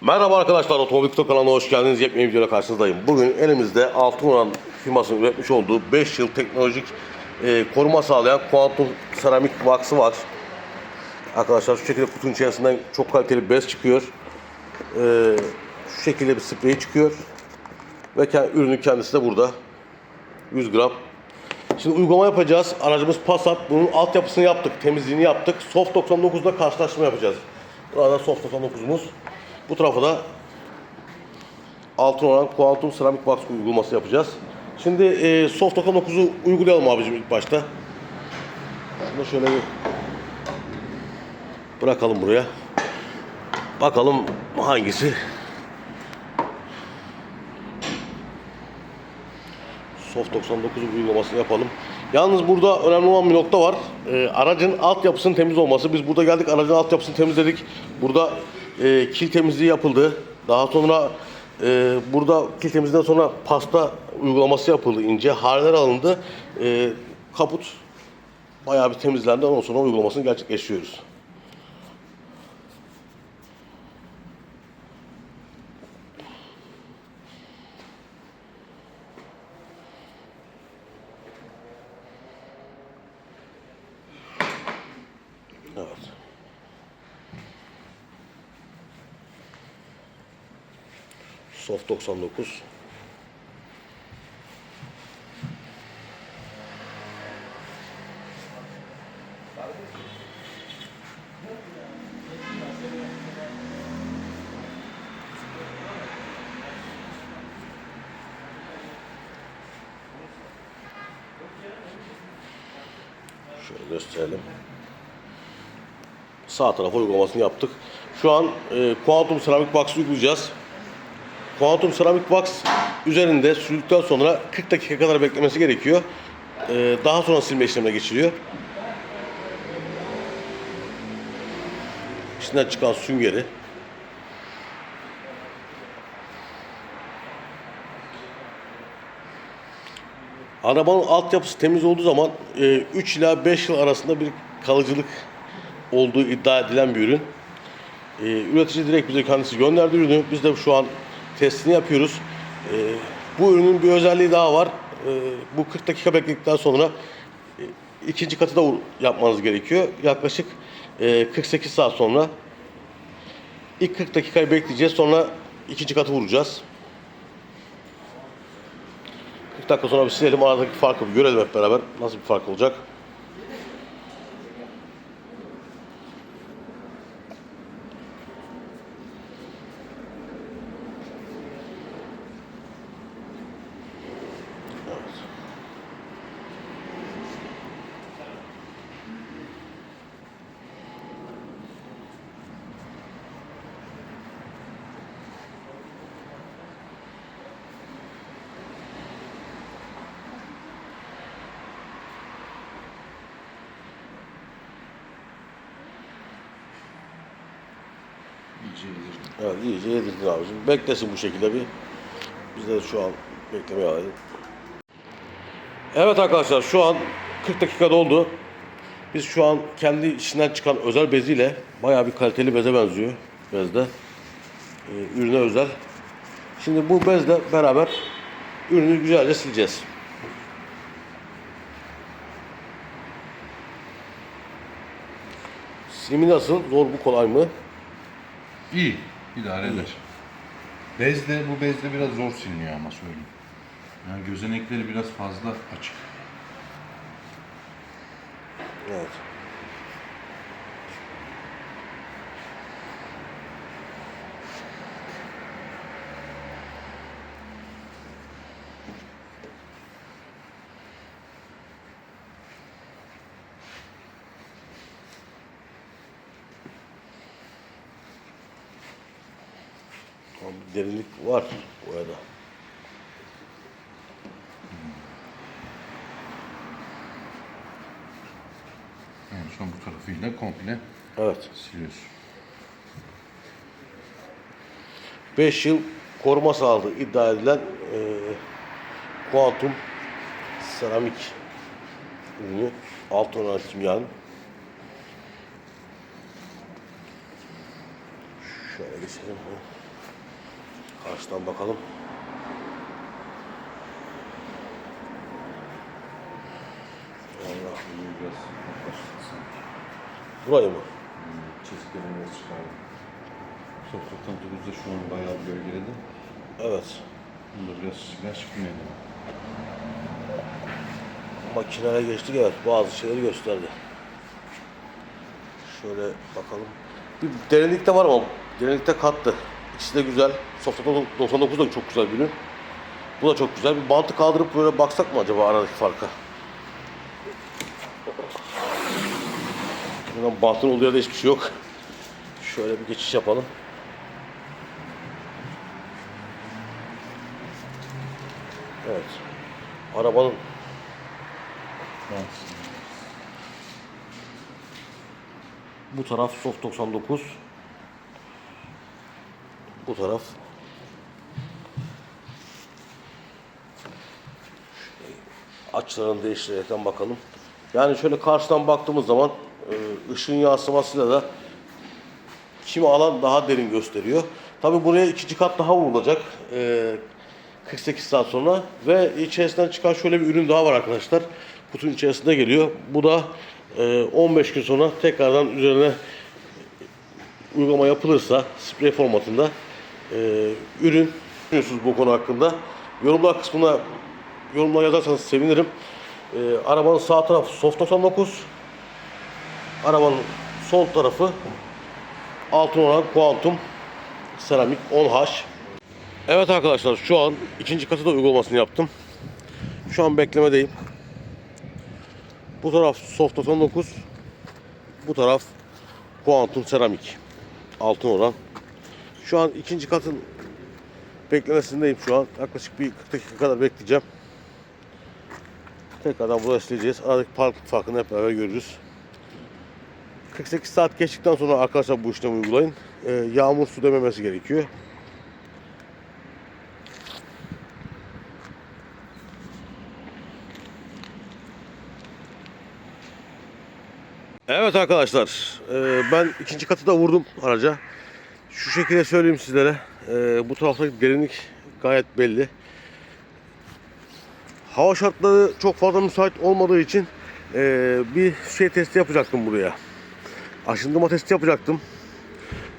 Merhaba arkadaşlar, Otomobil Kutu kanalına hoş geldiniz. Yepyeni videoyla karşınızdayım. Bugün elimizde Altınoran firmasının üretmiş olduğu 5 yıl teknolojik e, koruma sağlayan kuantum seramik vaksı var. Arkadaşlar şu şekilde kutunun içerisinden çok kaliteli bez çıkıyor. E, şu şekilde bir sprey çıkıyor. Ve ke- ürünün kendisi de burada. 100 gram. Şimdi uygulama yapacağız. Aracımız Passat. Bunun altyapısını yaptık, temizliğini yaptık. Soft 99'da karşılaştırma yapacağız. Burada Soft 99'umuz. Bu tarafa da altın olan kuantum seramik box uygulaması yapacağız. Şimdi e, Soft 99'u uygulayalım abicim ilk başta. Şunu şöyle bir bırakalım buraya. Bakalım hangisi Soft 99 uygulamasını yapalım. Yalnız burada önemli olan bir nokta var. Ee, aracın altyapısının temiz olması. Biz burada geldik aracın altyapısını temizledik. Burada e, kil temizliği yapıldı. Daha sonra e, burada kil temizliğinden sonra pasta uygulaması yapıldı ince. Hareler alındı. E, kaput bayağı bir temizlendi. Ondan sonra uygulamasını gerçekleştiriyoruz. Evet. Soft 99. Şöyle gösterelim. Sağ tarafa uygulamasını yaptık. Şu an e, Quantum Ceramic Box uygulayacağız. Quantum Ceramic Box üzerinde sürdükten sonra 40 dakika kadar beklemesi gerekiyor. E, daha sonra silme işlemine geçiliyor. İçinden çıkan süngeri. Arabanın altyapısı temiz olduğu zaman e, 3 ila 5 yıl arasında bir kalıcılık olduğu iddia edilen bir ürün. E, üretici direkt bize kendisi gönderdi ürünü. Biz de şu an testini yapıyoruz. E, bu ürünün bir özelliği daha var. E, bu 40 dakika bekledikten sonra e, ikinci katı da yapmanız gerekiyor. Yaklaşık e, 48 saat sonra ilk 40 dakikayı bekleyeceğiz. Sonra ikinci katı vuracağız. 40 dakika sonra bir silelim. Aradaki farkı bir görelim hep beraber. Nasıl bir fark olacak? Yedirdim. Evet iyice yedirdin abicim. Beklesin bu şekilde bir. Biz de şu an beklemeye alalım. Evet arkadaşlar şu an 40 dakika doldu. Biz şu an kendi içinden çıkan özel beziyle bayağı bir kaliteli beze benziyor. Bezde. Ee, ürüne özel. Şimdi bu bezle beraber ürünü güzelce sileceğiz. Silimi nasıl? Zor mu kolay mı? İyi. idare eder. Bezde, bu bezde biraz zor siliniyor ama söyleyeyim. Yani gözenekleri biraz fazla açık. Evet. Derinlik var orada. En son bu tarafıyla komple Evet. siliyorsun. 5 yıl koruma sağladığı iddia edilen e, kuantum seramik ürünü altın oran kimyanın şöyle geçelim. Karşıdan bakalım. Allah. Burayı mı? Çizgilerini biraz çıkardım. Soft 99'da şu an bayağı bir gölgeledi. Evet. Bunda biraz çizgiler çıkmıyordu. Makineye geçtik evet bazı şeyleri gösterdi. Şöyle bakalım. Bir derinlikte var ama derinlikte kattı. İkisi de güzel. Softa 99 da çok güzel bir ürün. Bu da çok güzel. Bir bantı kaldırıp böyle baksak mı acaba aradaki farka? Buradan bantın olduğu yerde hiçbir şey yok. Şöyle bir geçiş yapalım. Evet. Arabanın Bu taraf soft 99. Bu taraf açılarını değiştirerekten bakalım. Yani şöyle karşıdan baktığımız zaman e, ışığın yansımasıyla da kimi alan daha derin gösteriyor. Tabi buraya ikinci kat daha vurulacak. e, 48 saat sonra ve içerisinden çıkan şöyle bir ürün daha var arkadaşlar. Kutunun içerisinde geliyor. Bu da e, 15 gün sonra tekrardan üzerine uygulama yapılırsa sprey formatında e, ürün düşünüyorsunuz bu konu hakkında. Yorumlar kısmına yorumlar yazarsanız sevinirim. E, arabanın sağ tarafı Soft 99. Arabanın sol tarafı altın olan Quantum Seramik 10H. Evet arkadaşlar şu an ikinci katı da uygulamasını yaptım. Şu an beklemedeyim. Bu taraf Soft 99. Bu taraf Quantum Seramik. Altın oran. Şu an ikinci katın beklemesindeyim şu an. Yaklaşık bir 40 dakika kadar bekleyeceğim. Tekrardan buraya sileceğiz. Aradaki parlaklık farkını hep beraber görürüz. 48 saat geçtikten sonra arkadaşlar bu işlemi uygulayın. Ee, yağmur su dememesi gerekiyor. Evet arkadaşlar, e, ben ikinci katı da vurdum araca. Şu şekilde söyleyeyim sizlere. E, bu taraftaki derinlik gayet belli. Hava şartları çok fazla müsait olmadığı için e, bir şey testi yapacaktım buraya. Aşındırma testi yapacaktım.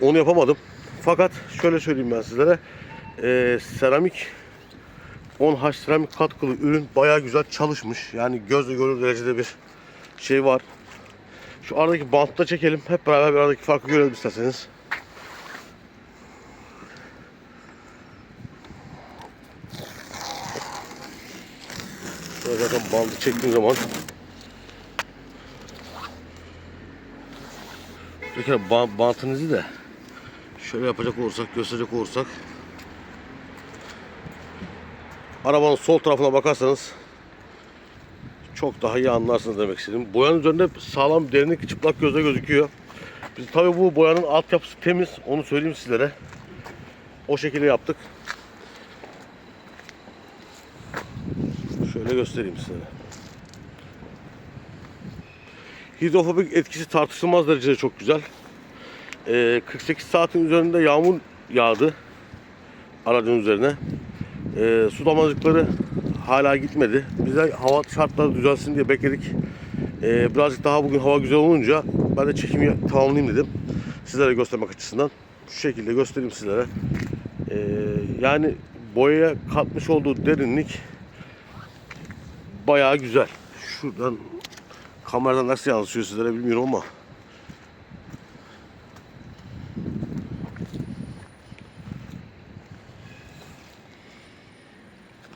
Onu yapamadım. Fakat şöyle söyleyeyim ben sizlere. E, seramik 10H seramik katkılı ürün bayağı güzel çalışmış. Yani gözle görülür derecede bir şey var. Şu aradaki bantta çekelim. Hep beraber bir aradaki farkı görelim isterseniz. Şöyle zaten bandı çektiğim zaman bir kere bant, bantınızı da şöyle yapacak olursak, gösterecek olursak arabanın sol tarafına bakarsanız çok daha iyi anlarsınız demek istedim. Boyanın üzerinde sağlam derinlik çıplak gözle gözüküyor. Biz tabii bu boyanın altyapısı temiz. Onu söyleyeyim sizlere. O şekilde yaptık. Şöyle göstereyim size. Hidrofobik etkisi tartışılmaz derecede çok güzel. Ee, 48 saatin üzerinde yağmur yağdı aracın üzerine. Ee, su damlacıkları hala gitmedi. Bize hava şartları düzelsin diye bekledik. Ee, birazcık daha bugün hava güzel olunca ben de çekimi tamamlayayım dedim. Sizlere göstermek açısından. Şu şekilde göstereyim sizlere. Ee, yani boyaya katmış olduğu derinlik bayağı güzel. Şuradan kameradan nasıl yansıyor sizlere bilmiyorum ama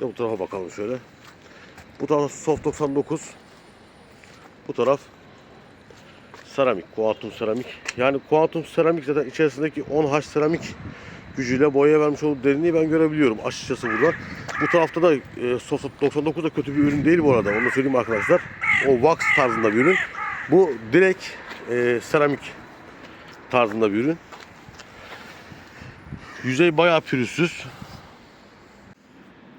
de bu tarafa bakalım şöyle. Bu taraf soft 99. Bu taraf seramik, kuantum seramik. Yani kuantum seramik zaten içerisindeki 10H seramik gücüyle boyaya vermiş olduğu derinliği ben görebiliyorum açıkçası buradan. Bu tarafta da e, soft 99 da kötü bir ürün değil bu arada. Onu söyleyeyim arkadaşlar. O wax tarzında bir ürün. Bu direkt e, seramik tarzında bir ürün. Yüzey bayağı pürüzsüz.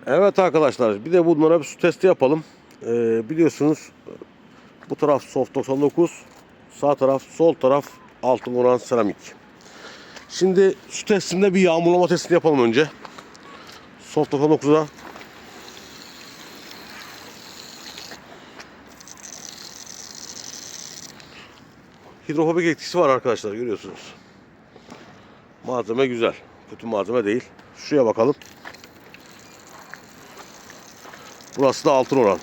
Evet arkadaşlar bir de bunlara bir su testi yapalım. Ee, biliyorsunuz bu taraf soft 99, sağ taraf, sol taraf altın oran seramik. Şimdi su testinde bir yağmurlama testini yapalım önce. Softofon 9'a hidrofobik etkisi var arkadaşlar görüyorsunuz. Malzeme güzel. Kötü malzeme değil. Şuraya bakalım. Burası da altın oran.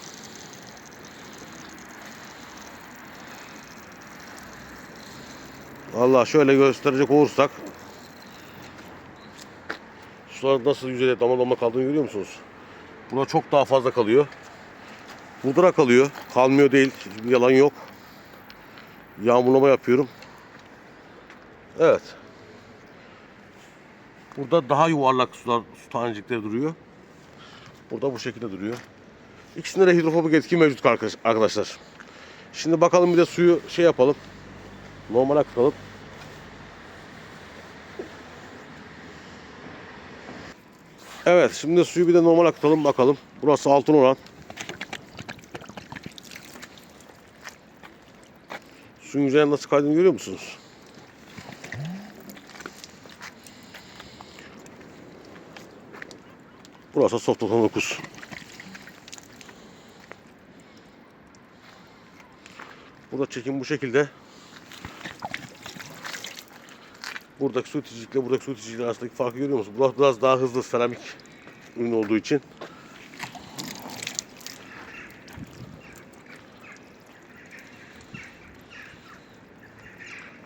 Vallahi şöyle gösterecek olursak sular nasıl yüzeyde damla damla kaldığını görüyor musunuz? Burada çok daha fazla kalıyor. Da kalıyor. Kalmıyor değil. Yalan yok. Yağmurlama yapıyorum. Evet. Burada daha yuvarlak sular, su tanecikleri duruyor. Burada bu şekilde duruyor. İkisinde de hidrofobik etki mevcut arkadaş- arkadaşlar. Şimdi bakalım bir de suyu şey yapalım. Normal akıtalım. Evet şimdi suyu bir de normal akıtalım bakalım. Burası altın oran. Suyun üzerine nasıl kaydığını görüyor musunuz? Burası Softofon 9. Burada çekim bu şekilde. Buradaki su iticikle buradaki su iticikle arasındaki farkı görüyor musunuz? Burası biraz daha hızlı seramik ürün olduğu için.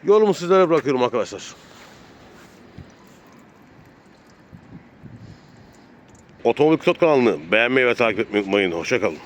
Yolumu sizlere bırakıyorum arkadaşlar. Otomobil Pilot kanalını beğenmeyi ve takip etmeyi unutmayın. Hoşçakalın.